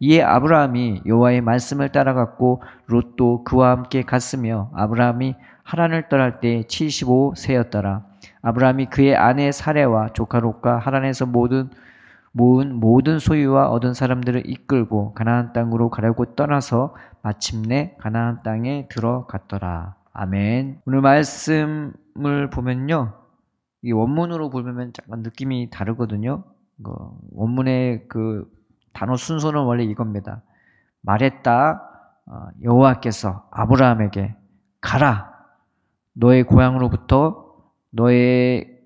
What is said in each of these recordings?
이에 아브라함이 여호와의 말씀을 따라갔고 롯도 그와 함께 갔으며 아브라함이 하란을 떠날 때 75세였더라. 아브라함이 그의 아내 사레와 조카 롯과 하란에서 모든 모은 모든 소유와 얻은 사람들을 이끌고 가나안 땅으로 가려고 떠나서 마침내 가나안 땅에 들어갔더라. 아멘. 오늘 말씀을 보면요. 이 원문으로 보면 약간 느낌이 다르거든요. 그 원문의 그 단어 순서는 원래 이겁니다. 말했다. 어, 여호와께서 아브라함에게 가라. 너의 고향으로부터 너의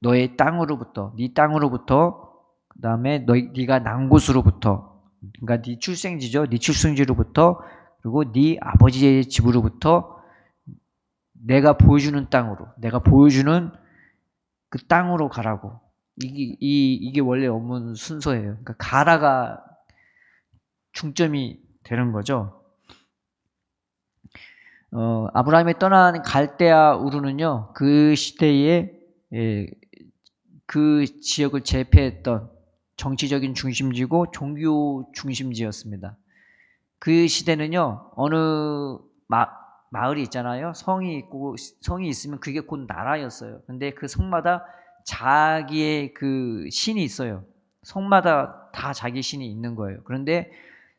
너의 땅으로부터 네 땅으로부터 그다음에 너 네가 난 곳으로부터 그러니까 네 출생지죠. 네 출생지로부터 그리고 네 아버지의 집으로부터 내가 보여주는 땅으로 내가 보여주는 그 땅으로 가라고 이게 이, 이게 원래 업무 순서예요. 그러니까 가라가 중점이 되는 거죠. 어, 아브라함이 떠난 갈대아 우르는요 그 시대에 예, 그 지역을 제패했던 정치적인 중심지고 종교 중심지였습니다. 그 시대는요 어느 마, 마을이 있잖아요 성이 있고 성이 있으면 그게 곧 나라였어요. 근데 그 성마다 자기의 그 신이 있어요. 성마다 다 자기 신이 있는 거예요. 그런데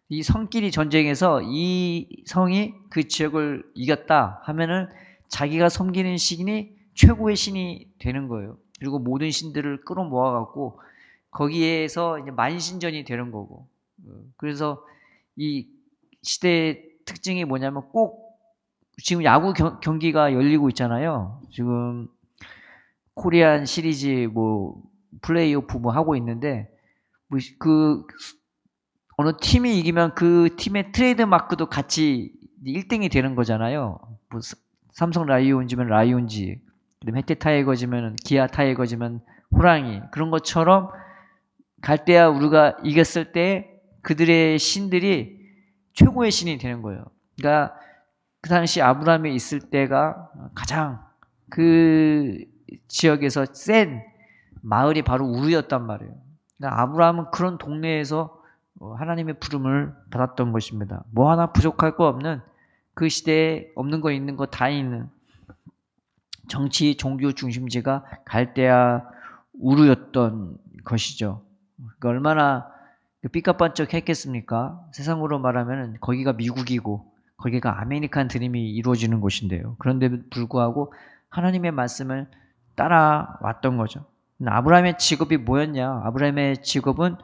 이 성끼리 전쟁에서 이 성이 그 지역을 이겼다 하면은 자기가 섬기는 신이 최고의 신이 되는 거예요. 그리고 모든 신들을 끌어모아 갖고 거기에서 이제 만신전이 되는 거고. 그래서 이 시대의 특징이 뭐냐면 꼭 지금 야구 경, 기가 열리고 있잖아요. 지금 코리안 시리즈 뭐 플레이오프 뭐 하고 있는데 뭐 그 어느 팀이 이기면 그 팀의 트레이드 마크도 같이 1등이 되는 거잖아요. 뭐 삼성 라이온즈면 라이온즈, 그다음에 혜태 타이거즈면 기아 타이거즈면 호랑이 그런 것처럼 갈대야 우리가 이겼을 때 그들의 신들이 최고의 신이 되는 거예요. 그러니까 그 당시 아브라함이 있을 때가 가장 그 지역에서 센 마을이 바로 우르였단 말이에요. 그러니까 아브라함은 그런 동네에서 어, 하나님의 부름을 받았던 것입니다. 뭐 하나 부족할 거 없는 그 시대에 없는 거 있는 거 다 있는 정치 종교 중심지가 갈대아 우르였던 것이죠. 그러니까 얼마나 삐까뻔쩍 했겠습니까? 세상으로 말하면 거기가 미국이고 거기가 아메리칸 드림이 이루어지는 곳인데요. 그런데 불구하고 하나님의 말씀을 따라왔던 거죠. 아브라함의 직업이 뭐였냐? 아브라함의 직업은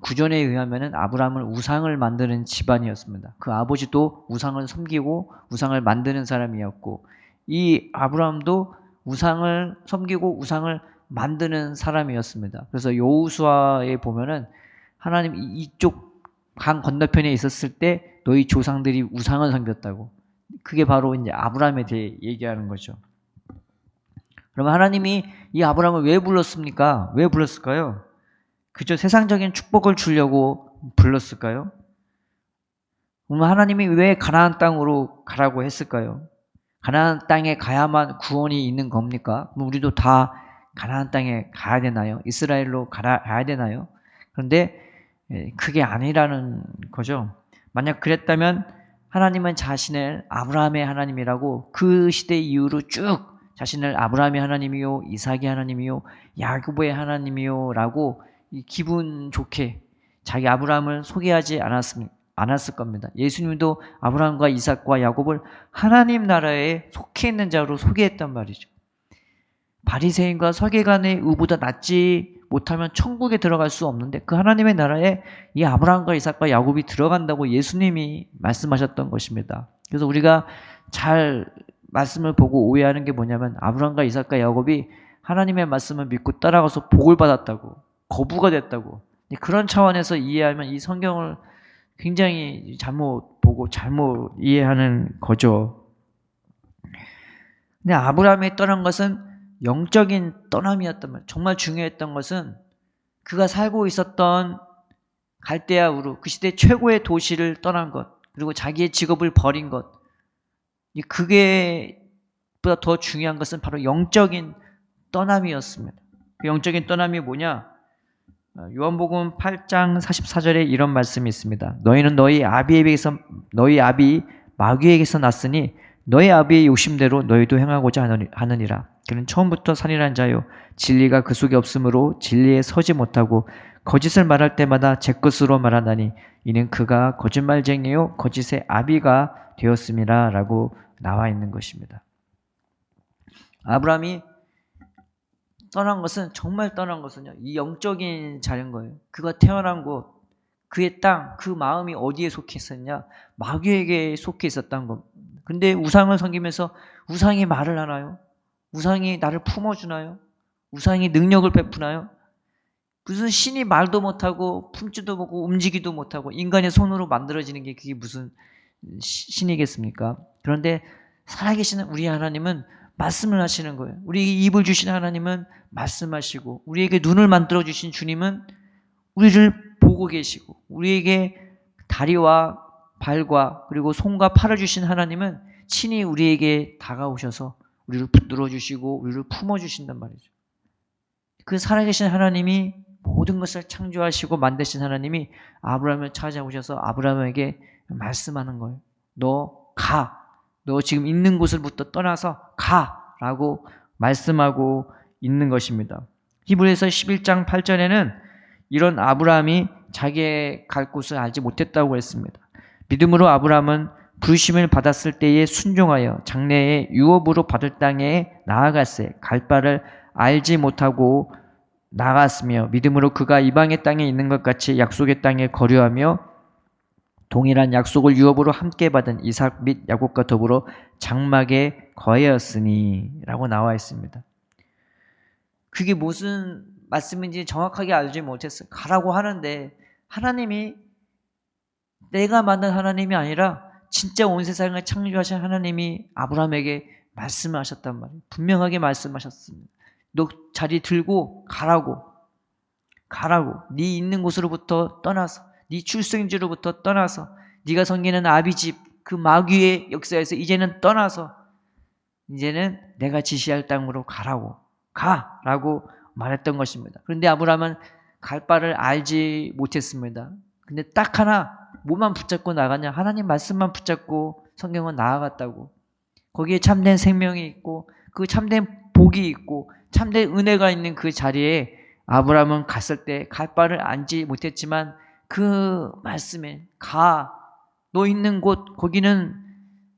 구전에 의하면 아브라함을 우상을 만드는 집안이었습니다. 그 아버지도 우상을 섬기고 우상을 만드는 사람이었고 이 아브라함도 우상을 섬기고 우상을 만드는 사람이었습니다. 그래서 여우수아에 보면은 하나님 이쪽 강 건너편에 있었을 때 너희 조상들이 우상을 섬겼다고. 그게 바로 이제 아브라함에 대해 얘기하는 거죠. 그러면 하나님이 이 아브라함을 왜 불렀습니까? 왜 불렀을까요? 그저 세상적인 축복을 주려고 불렀을까요? 그러면 하나님이 왜 가나안 땅으로 가라고 했을까요? 가나안 땅에 가야만 구원이 있는 겁니까? 우리도 다 가나안 땅에 가야 되나요? 이스라엘로 가라, 가야 되나요? 그런데 예, 그게 아니라는 거죠. 만약 그랬다면 하나님은 자신을 아브라함의 하나님이라고 그 시대 이후로 쭉 자신을 아브라함의 하나님이요, 이삭의 하나님이요, 야곱의 하나님이요라고 기분 좋게 자기 아브라함을 소개하지 않았을 겁니다. 예수님도 아브라함과 이삭과 야곱을 하나님 나라에 속해 있는 자로 소개했단 말이죠. 바리새인과 서기관의 의보다 낫지 못하면 천국에 들어갈 수 없는데 그 하나님의 나라에 이 아브라함과 이삭과 야곱이 들어간다고 예수님이 말씀하셨던 것입니다. 그래서 우리가 잘 말씀을 보고 오해하는 게 뭐냐면 아브라함과 이삭과 야곱이 하나님의 말씀을 믿고 따라가서 복을 받았다고 거부가 됐다고 그런 차원에서 이해하면 이 성경을 굉장히 잘못 보고 잘못 이해하는 거죠. 근데 아브라함이 떠난 것은 영적인 떠남이었단 말이에요. 정말 중요했던 것은 그가 살고 있었던 갈대아 우루 그 시대 최고의 도시를 떠난 것 그리고 자기의 직업을 버린 것이 그게 보다 더 중요한 것은 바로 영적인 떠남이었습니다. 그 영적인 떠남이 뭐냐? 어, 요한복음 8장 44절에 이런 말씀이 있습니다. 너희는 너희 아비에게서 너희 아비 마귀에게서 났으니 너희 아비의 욕심대로 너희도 행하고자 하느니- 하느니라. 그는 처음부터 산이란 자요 진리가 그 속에 없으므로 진리에 서지 못하고 거짓을 말할 때마다 제 것으로 말하나니 이는 그가 거짓말쟁이요 거짓의 아비가 되었음이라라고 나와 있는 것입니다. 아브라함이 떠난 것은 정말 떠난 것은요. 이 영적인 자리인 거예요. 그가 태어난 곳, 그의 땅, 그 마음이 어디에 속해 있었냐? 마귀에게 속해 있었던 것. 근데 우상을 섬기면서 우상이 말을 하나요? 우상이 나를 품어주나요? 우상이 능력을 베푸나요? 무슨 신이 말도 못하고 품지도 못하고 움직이도 못하고 인간의 손으로 만들어지는 게 그게 무슨 시- 신이겠습니까? 그런데 살아계시는 우리 하나님은 말씀을 하시는 거예요. 우리에게 입을 주신 하나님은 말씀하시고 우리에게 눈을 만들어 주신 주님은 우리를 보고 계시고 우리에게 다리와 발과 그리고 손과 팔을 주신 하나님은 친히 우리에게 다가오셔서 우리를 붙들어 주시고 우리를 품어 주신단 말이죠. 그 살아계신 하나님이 모든 것을 창조하시고 만드신 하나님이 아브라함을 찾아오셔서 아브라함에게 말씀하는 거예요. 너 가. 너 지금 있는 곳을부터 떠나서 가 라고 말씀하고 있는 것입니다. 히브리서 11장 8절에는 이런 아브라함이 자기의 갈 곳을 알지 못했다고 했습니다. 믿음으로 아브라함은 부르심을 받았을 때에 순종하여 장래에 유업으로 받을 땅에 나아갔을 갈 바를 알지 못하고 나갔으며 믿음으로 그가 이방의 땅에 있는 것 같이 약속의 땅에 거류하며 동일한 약속을 유업으로 함께 받은 이삭 및 야곱과 더불어 장막에 거하였으니라고 나와 있습니다. 그게 무슨 말씀인지 정확하게 알지 못했어요. 가라고 하는데 하나님이 내가 만든 하나님이 아니라 진짜 온 세상을 창조하신 하나님이 아브라함에게 말씀하셨단 말이에요. 분명하게 말씀하셨습니다. 너 자리 들고 가라고. 가라고. 네 있는 곳으로부터 떠나서 네 출생지로부터 떠나서 네가 섬기는 아비 집 그 마귀의 역사에서 이제는 떠나서 이제는 내가 지시할 땅으로 가라고. 가라고 말했던 것입니다. 그런데 아브라함은 갈 바를 알지 못했습니다. 근데 딱 하나 뭐만 붙잡고 나가냐? 하나님 말씀만 붙잡고 성경은 나아갔다고. 거기에 참된 생명이 있고 그 참된 복이 있고 참된 은혜가 있는 그 자리에 아브라함은 갔을 때 갈 바를 알지 못했지만 그 말씀에 가. 너 있는 곳 거기는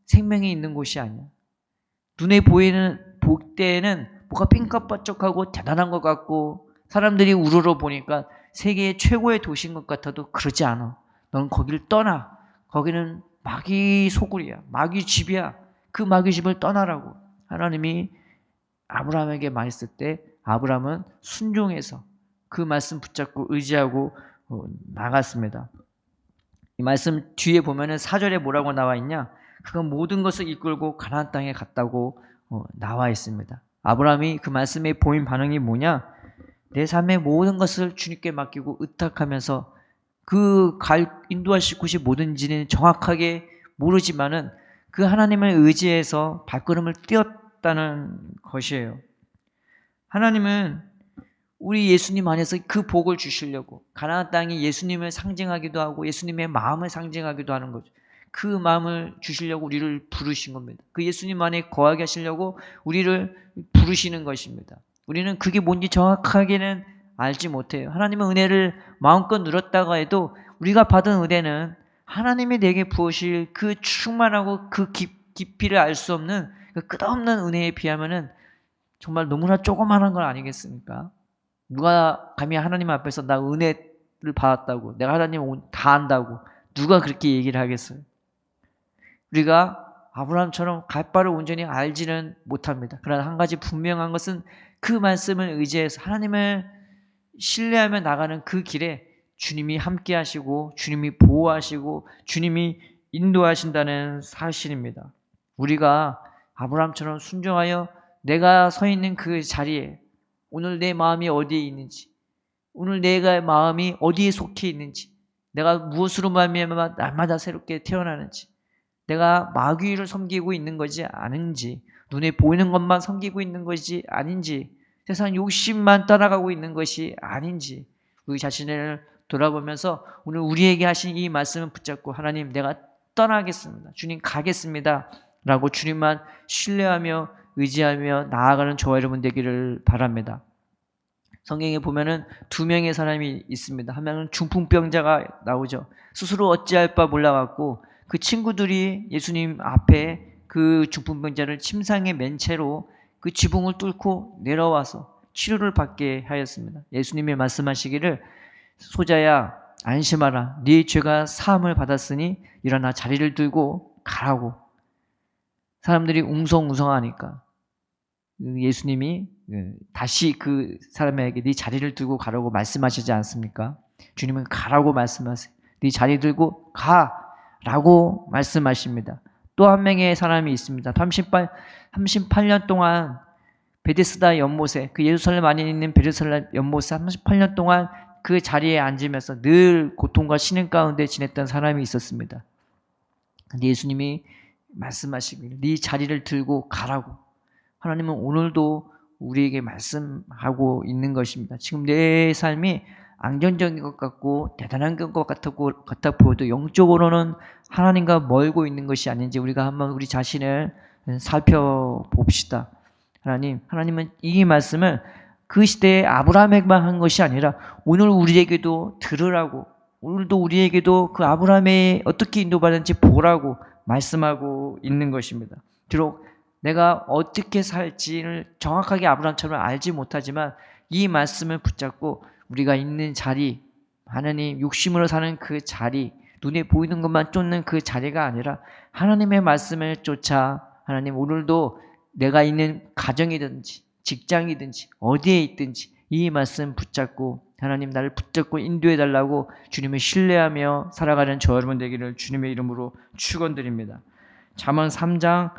생명이 있는 곳이 아니야. 눈에 보이는 볼 때는 뭐가 핑크번쩍하고 대단한 것 같고 사람들이 우러러 보니까 세계의 최고의 도시인 것 같아도 그러지 않아. 넌 거기를 떠나. 거기는 마귀 소굴이야. 마귀 집이야. 그 마귀 집을 떠나라고 하나님이 아브라함에게 말했을 때 아브라함은 순종해서 그 말씀 붙잡고 의지하고 어, 나갔습니다. 이 말씀 뒤에 보면은 사절에 뭐라고 나와 있냐? 그건 모든 것을 이끌고 가나안 땅에 갔다고 어, 나와 있습니다. 아브라함이 그 말씀에 보인 반응이 뭐냐? 내 삶의 모든 것을 주님께 맡기고 의탁하면서 그 갈 인도하실 곳이 뭐든지는 정확하게 모르지만은 그 하나님을 의지해서 발걸음을 띄었다는 것이에요. 하나님은 우리 예수님 안에서 그 복을 주시려고 가나안 땅이 예수님을 상징하기도 하고 예수님의 마음을 상징하기도 하는 거죠. 그 마음을 주시려고 우리를 부르신 겁니다. 그 예수님 안에 거하게 하시려고 우리를 부르시는 것입니다. 우리는 그게 뭔지 정확하게는 알지 못해요. 하나님의 은혜를 마음껏 누렸다가 해도 우리가 받은 은혜는 하나님이 내게 부으실 그 충만하고 그 깊, 깊이를 알 수 없는 그 끝없는 은혜에 비하면은 정말 너무나 조그마한 건 아니겠습니까? 누가 감히 하나님 앞에서 나 은혜를 받았다고 내가 하나님 다 안다고 누가 그렇게 얘기를 하겠어요? 우리가 아브라함처럼 갈 바를 온전히 알지는 못합니다. 그러나 한 가지 분명한 것은 그 말씀을 의지해서 하나님을 신뢰하며 나가는 그 길에 주님이 함께 하시고 주님이 보호하시고 주님이 인도하신다는 사실입니다. 우리가 아브라함처럼 순종하여 내가 서 있는 그 자리에 오늘 내 마음이 어디에 있는지 오늘 내가 마음이 어디에 속해 있는지 내가 무엇으로 말미암아 날마다 새롭게 태어나는지 내가 마귀를 섬기고 있는 것이 아닌지 눈에 보이는 것만 섬기고 있는 것이 아닌지 세상 욕심만 따라가고 있는 것이 아닌지 우리 자신을 돌아보면서 오늘 우리에게 하신 이 말씀을 붙잡고 하나님 내가 떠나겠습니다. 주님 가겠습니다. 라고 주님만 신뢰하며 의지하며 나아가는 저와 여러분 되기를 바랍니다. 성경에 보면은 두 명의 사람이 있습니다. 한 명은 중풍병자가 나오죠. 스스로 어찌할 바 몰라갖고 그 친구들이 예수님 앞에 그 중풍병자를 침상에 맨 채로 그 지붕을 뚫고 내려와서 치료를 받게 하였습니다. 예수님이 말씀하시기를 소자야 안심하라 네 죄가 사함을 받았으니 일어나 자리를 들고 가라고 사람들이 웅성웅성하니까 그 예수님이 예, 다시 그 사람에게 네 자리를 들고 가라고 말씀하시지 않습니까? 주님은 가라고 말씀하세요. 네 자리 들고 가라고 말씀하십니다. 또 한 명의 사람이 있습니다. 38, 38년 동안 베데스다 연못에 그 예루살렘 안에 있는 베데스다 연못에 38년 동안 그 자리에 앉으면서 늘 고통과 신음 가운데 지냈던 사람이 있었습니다. 근데 예수님이 말씀하시길 네 자리를 들고 가라고 하나님은 오늘도 우리에게 말씀하고 있는 것입니다. 지금 내 삶이 안정적인 것 같고 대단한 것 같고 같아 보여도 영적으로는 하나님과 멀고 있는 것이 아닌지 우리가 한번 우리 자신을 살펴봅시다. 하나님, 하나님은 이 말씀을 그 시대에 아브라함에게만 한 것이 아니라 오늘 우리에게도 들으라고 오늘도 우리에게도 그 아브라함이 어떻게 인도받는지 보라고 말씀하고 있는 것입니다. 비록 내가 어떻게 살지를 정확하게 아브라함처럼 알지 못하지만 이 말씀을 붙잡고 우리가 있는 자리, 하나님 욕심으로 사는 그 자리, 눈에 보이는 것만 쫓는 그 자리가 아니라 하나님의 말씀을 쫓아 하나님 오늘도 내가 있는 가정이든지 직장이든지 어디에 있든지 이 말씀 붙잡고 하나님 나를 붙잡고 인도해 달라고 주님을 신뢰하며 살아가는 저 여러분 되기를 주님의 이름으로 축원드립니다. 잠언 3장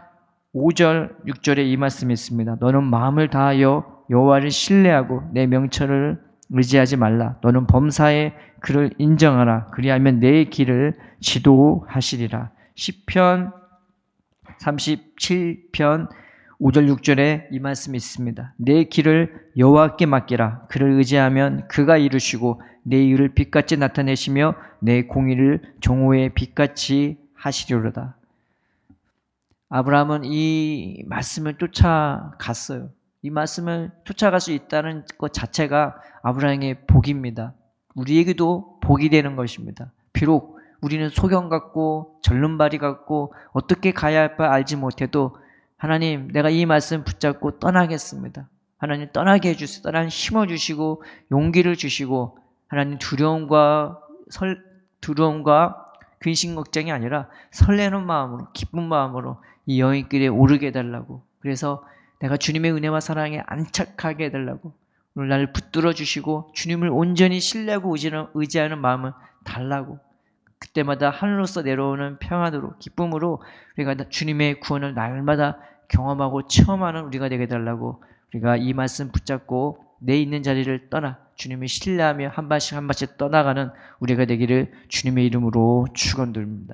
5절 6절에 이 말씀이 있습니다. 너는 마음을 다하여 여호와를 신뢰하고 내 명철을 의지하지 말라. 너는 범사에 그를 인정하라. 그리하면 내 길을 지도하시리라. 시편 37편 5절 6절에 이 말씀이 있습니다. 내 길을 여호와께 맡기라. 그를 의지하면 그가 이루시고 내 일을 빛같이 나타내시며 내 공의를 종호의 빛같이 하시리로다. 아브라함은 이 말씀을 쫓아갔어요. 이 말씀을 쫓아갈 수 있다는 것 자체가 아브라함의 복입니다. 우리에게도 복이 되는 것입니다. 비록 우리는 소경 같고 절름발이 같고 어떻게 가야 할 바 알지 못해도 하나님 내가 이 말씀 붙잡고 떠나겠습니다. 하나님 떠나게 해주시고 떠나는 힘을 주시고 용기를 주시고 하나님 두려움과 설, 두려움과 근심 걱정이 아니라 설레는 마음으로 기쁜 마음으로 이 여인길에 오르게 해달라고. 그래서 내가 주님의 은혜와 사랑에 안착하게 해달라고. 오늘 나를 붙들어 주시고 주님을 온전히 신뢰하고 의지하는, 의지하는 마음을 달라고. 그때마다 하늘로서 내려오는 평안으로 기쁨으로 우리가 주님의 구원을 날마다 경험하고 체험하는 우리가 되게 달라고 우리가 이 말씀 붙잡고 내 있는 자리를 떠나 주님을 신뢰하며 한 발씩 한 발씩 떠나가는 우리가 되기를 주님의 이름으로 축원드립니다.